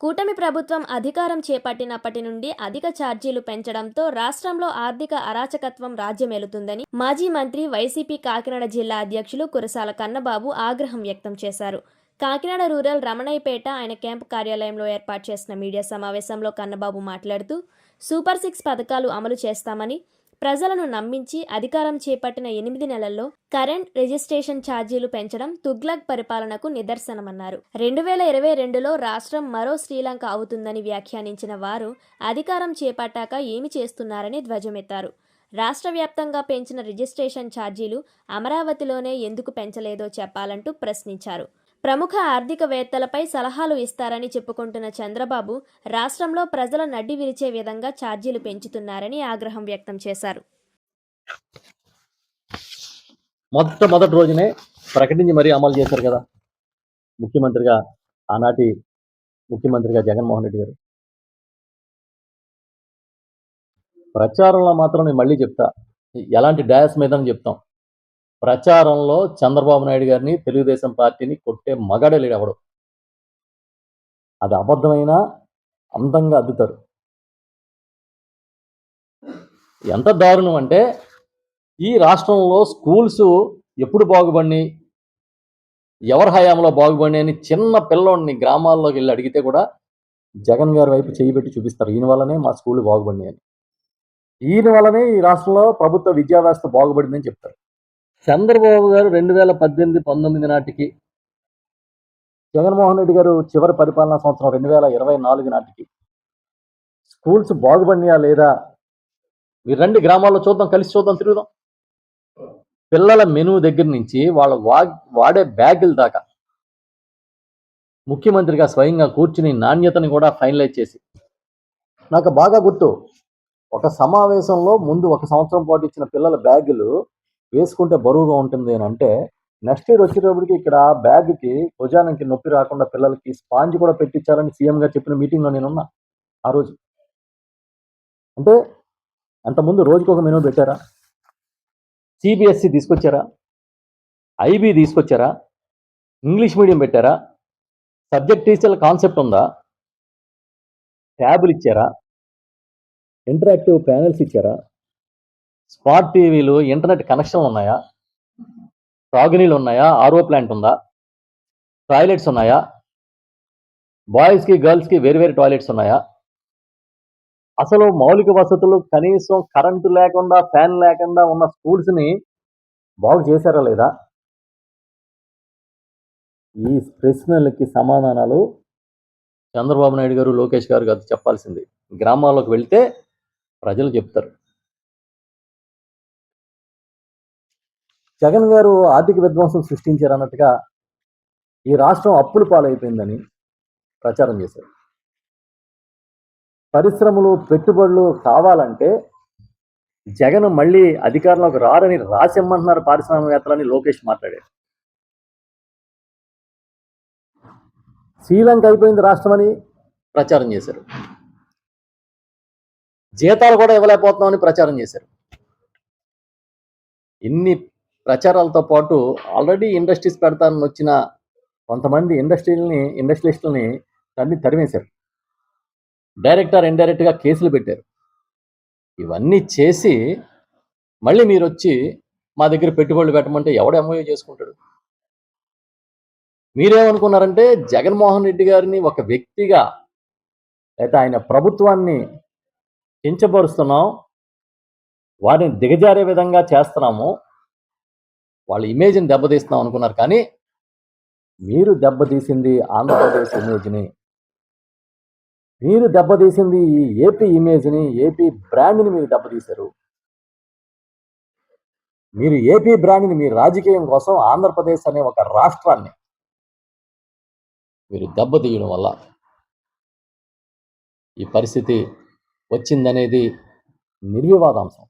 కూటమి ప్రభుత్వం అధికారం చేపట్టినప్పటి నుండి అధిక ఛార్జీలు పెంచడంతో రాష్ట్రంలో ఆర్థిక అరాచకత్వం రాజ్యమేలుతుందని మాజీ మంత్రి వైసీపీ కాకినాడ జిల్లా అధ్యక్షులు కురసాల కన్నబాబు ఆగ్రహం వ్యక్తం చేశారు. కాకినాడ రూరల్ రమణయ్యపేట ఆయన క్యాంపు కార్యాలయంలో ఏర్పాటు చేసిన మీడియా సమావేశంలో కన్నబాబు మాట్లాడుతూ సూపర్ సిక్స్ పథకాలు అమలు చేస్తామని ప్రజలను నమ్మించి అధికారం చేపట్టిన ఎనిమిది నెలల్లో కరెంట్ రిజిస్ట్రేషన్ ఛార్జీలు పెంచడం తుగ్లక్ పరిపాలనకు నిదర్శనమన్నారు. రెండు వేల ఇరవై రెండులో రాష్ట్రం మరో శ్రీలంక అవుతుందని వ్యాఖ్యానించిన వారు అధికారం చేపట్టాక ఏమి చేస్తున్నారని ధ్వజమెత్తారు. రాష్ట్ర వ్యాప్తంగా పెంచిన రిజిస్ట్రేషన్ ఛార్జీలు అమరావతిలోనే ఎందుకు పెంచలేదో చెప్పాలంటూ ప్రశ్నించారు. ప్రముఖ ఆర్థికవేత్తలపై సలహాలు ఇస్తారని చెప్పుకుంటున్న చంద్రబాబు రాష్ట్రంలో ప్రజల నడ్డి విరిచే విధంగా ఛార్జీలు పెంచుతున్నారని ఆగ్రహం వ్యక్తం చేశారు. మొట్టమొదటి రోజునే ప్రకటించి మరీ అమలు చేశారు కదా. ముఖ్యమంత్రిగా ఆనాటి ముఖ్యమంత్రిగా జగన్మోహన్ రెడ్డి గారు. ప్రచారంలో మాత్రం నేను మళ్ళీ చెప్తా. ఎలాంటి డయాస్ మీద చెప్తాం. ప్రచారంలో చంద్రబాబు నాయుడు గారిని తెలుగుదేశం పార్టీని కొట్టే మగడలేడు ఎవడు. అది అబద్ధమైనా అందంగా అద్దుతారు. ఎంత దారుణం అంటే ఈ రాష్ట్రంలో స్కూల్స్ ఎప్పుడు బాగుపడినాయి? ఎవరి హయాంలో బాగుపడినాయి అని చిన్న పిల్లోడిని గ్రామాల్లోకి వెళ్ళి అడిగితే కూడా జగన్ గారి వైపు చేయి పెట్టి చూపిస్తారు. ఈయన వల్లనే మా స్కూళ్ళు బాగుపడినాయి అని. ఈయన వల్లనే ఈ రాష్ట్రంలో ప్రభుత్వ విద్యా వ్యవస్థ బాగుపడిందని చెప్తారు. చంద్రబాబు గారు రెండు వేల పద్దెనిమిది పంతొమ్మిది నాటికి జగన్మోహన్ రెడ్డి గారు చివరి పరిపాలనా సంవత్సరం రెండు వేల ఇరవై నాలుగు నాటికి స్కూల్స్ బాగుపడినాయా లేదా? మీరు రండి గ్రామాల్లో చూద్దాం కలిసి చూద్దాం తిరుగుదాం. పిల్లల మెనూ దగ్గర నుంచి వాళ్ళ వా వాడే బ్యాగుల దాకా ముఖ్యమంత్రిగా స్వయంగా కూర్చుని నాణ్యతని కూడా ఫైనలైజ్ చేసి. నాకు బాగా గుర్తు ఒక సమావేశంలో ముందు ఒక సంవత్సరం పాటు ఇచ్చిన పిల్లల బ్యాగులు వేసుకుంటే బరువుగా ఉంటుంది అని అంటే నెక్స్ట్ ఇయర్ వచ్చేటప్పటికి ఇక్కడ బ్యాగ్కి భుజానికి నొప్పి రాకుండా పిల్లలకి స్పాంజ్ కూడా పెట్టించాలని సీఎం గారు చెప్పిన మీటింగ్లో నేనున్నా ఆ రోజు. అంటే అంతకుముందు రోజుకి ఒక మెనూ పెట్టారా? సిబిఎస్సి తీసుకొచ్చారా? ఐబీ తీసుకొచ్చారా? ఇంగ్లీష్ మీడియం పెట్టారా? సబ్జెక్ట్ టీచర్ల కాన్సెప్ట్ ఉందా? ట్యాబులు ఇచ్చారా? ఇంటరాక్టివ్ ప్యానెల్స్ ఇచ్చారా? స్మార్ట్ టీవీలు ఇంటర్నెట్ కనెక్షన్లు ఉన్నాయా? తాగునీళ్ళు ఉన్నాయా? ఆర్ఓ ప్లాంట్ ఉందా? టాయిలెట్స్ ఉన్నాయా? బాయ్స్కి గర్ల్స్కి వేరు వేరు టాయిలెట్స్ ఉన్నాయా? అసలు మౌలిక వసతులు కనీసం కరెంటు లేకుండా ఫ్యాన్ లేకుండా ఉన్న స్కూల్స్ని బాగు చేశారా లేదా? ఈ ప్రశ్నలకి సమాధానాలు చంద్రబాబు నాయుడు గారు లోకేష్ గారు గారు చెప్పాల్సింది. గ్రామాల్లోకి వెళ్తే ప్రజలు చెప్తారు. జగన్ గారు ఆర్థిక విధ్వంసం సృష్టించారు అన్నట్టుగా ఈ రాష్ట్రం అప్పుల పాలైపోయిందని ప్రచారం చేశారు. పరిశ్రమలు పెట్టుబడులు కావాలంటే జగన్ మళ్ళీ అధికారంలోకి రారని రాసిమ్మంటున్నారు పారిశ్రామికవేత్తలని లోకేష్ మాట్లాడారు. శ్రీలంక అయిపోయింది రాష్ట్రం అని ప్రచారం చేశారు. జీతాలు కూడా ఇవ్వలేకపోతున్నామని ప్రచారం చేశారు. ఇన్ని ప్రచారాలతో పాటు ఆల్రెడీ ఇండస్ట్రీస్ పెడతానని వచ్చిన కొంతమంది ఇండస్ట్రీలని ఇండస్ట్రియలిస్టులని తన్ని తరిమేశారు. డైరెక్టర్ ఇండైరెక్ట్గా కేసులు పెట్టారు. ఇవన్నీ చేసి మళ్ళీ మీరు వచ్చి మా దగ్గర పెట్టుబడులు పెట్టమంటే ఎవడు ఎంఓయూ చేసుకుంటాడు? మీరేమనుకున్నారంటే జగన్మోహన్ రెడ్డి గారిని ఒక వ్యక్తిగా అయితే ఆయన ప్రభుత్వాన్ని కించపరుస్తున్నాం వారిని దిగజారే విధంగా చేస్తున్నాము వాళ్ళ ఇమేజ్ని దెబ్బతీస్తున్నాం అనుకున్నారు కానీ మీరు దెబ్బతీసింది ఆంధ్రప్రదేశ్ ఇమేజ్ని మీరు దెబ్బతీసింది ఈ ఏపీ ఇమేజ్ని ఏపీ బ్రాండ్ని మీరు దెబ్బతీశారు. మీరు ఏపీ బ్రాండ్ని మీ రాజకీయం కోసం ఆంధ్రప్రదేశ్ అనే ఒక రాష్ట్రాన్ని మీరు దెబ్బతీయడం వల్ల ఈ పరిస్థితి వచ్చిందనేది నిర్వివాదాంశం.